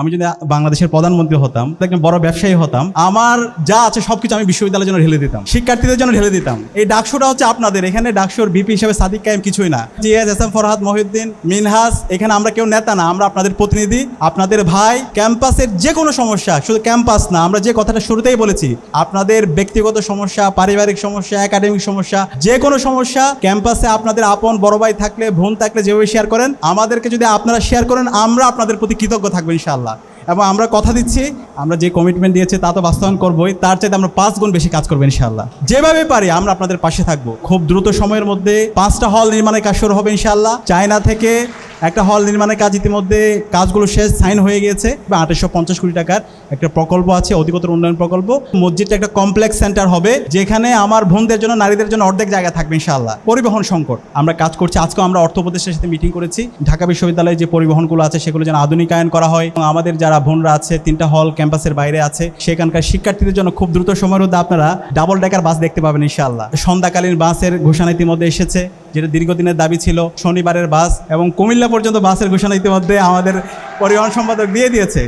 আমি যদি বাংলাদেশের প্রধানমন্ত্রী হতাম একজন বড় ব্যবসায়ী হতাম, আমার যা আছে সবকিছু আমি বিশ্ববিদ্যালয়ের জন্য ঢেলে দিতাম, শিক্ষার্থীদের জন্য ঢেলে দিতাম। এই ডাকসুটা হচ্ছে আপনাদের, এখানে ডাকসুর বিপি হিসেবে সাদিক কায়েম কিছুই না। জিয়াজ এম ফরহাদ, মহিউদ্দিন, মিনহাস, এখানে আমরা কেউ নেতা না, আমরা আপনাদের প্রতিনিধি, আপনাদের ভাই, ক্যাম্পাসের যে কোনো সমস্যা, শুধু ক্যাম্পাস না, আমরা যে কথাটা শুরুতেই বলেছি, আপনাদের ব্যক্তিগত সমস্যা, পারিবারিক সমস্যা, একাডেমিক সমস্যা যে কোনো সমস্যা, ক্যাম্পাসে আপনাদের আপন বড় ভাই থাকলে, বোন থাকলে যেভাবে শেয়ার করেন, আমাদেরকে যদি আপনারা শেয়ার করেন, আমরা আপনাদের প্রতি কৃতজ্ঞ থাকব, ইনশাআল্লাহ। এবং আমরা কথা দিচ্ছি, আমরা যে কমিটমেন্ট দিয়েছি তা তো বাস্তবায়ন করবোই, তার চাইতে আমরা পাঁচ গুণ বেশি কাজ করব ইনশাল্লাহ যেভাবে পারি আমরা আপনাদের পাশে থাকব। খুব দ্রুত সময়ের মধ্যে পাঁচটা হল নির্মাণের কাজ শুরু হবে ইনশাল্লাহ চায়না থেকে একটা হল নির্মাণের কাজ ইতিমধ্যে কাজগুলো শেষ, সাইন হয়ে গিয়েছে। বা পঞ্চাশ কোটি টাকার একটা প্রকল্প আছে, অধিকতর উন্নয়ন প্রকল্প। মসজিদটা একটা কমপ্লেক্স সেন্টার হবে, যেখানে আমার বোনদের জন্য, নারীদের জন্য অর্ধেক জায়গা থাকবে, ইনশাআল্লাহ। পরিবহন সংকট। আমরা কাজ করছি, আজকেও আমরা অর্থ উপদেষ্টার সাথে মিটিং করেছি। ঢাকা বিশ্ববিদ্যালয়ে যে পরিবহনগুলো আছে, সেগুলো যেন আধুনিকায়ন করা হয়। এবং আমাদের যারা বোনরা আছে, তিনটা হল ক্যাম্পাসের বাইরে আছে, সেখানকার শিক্ষার্থীদের জন্য খুব দ্রুত সময়ের মধ্যে আপনারা ডাবল ডেকার বাস দেখতে পাবেন, ইনশাআল্লাহ। সন্ধ্যাকালীন বাসের ঘোষণা ইতিমধ্যে এসেছে। যেটা দীর্ঘদিনের দাবি ছিল, শনিবারের বাস এবং কুমিল্লা পর্যন্ত বাসের ঘোষণা ইতিমধ্যে আমাদের পরিবহন সম্পাদক দিয়ে দিয়েছে।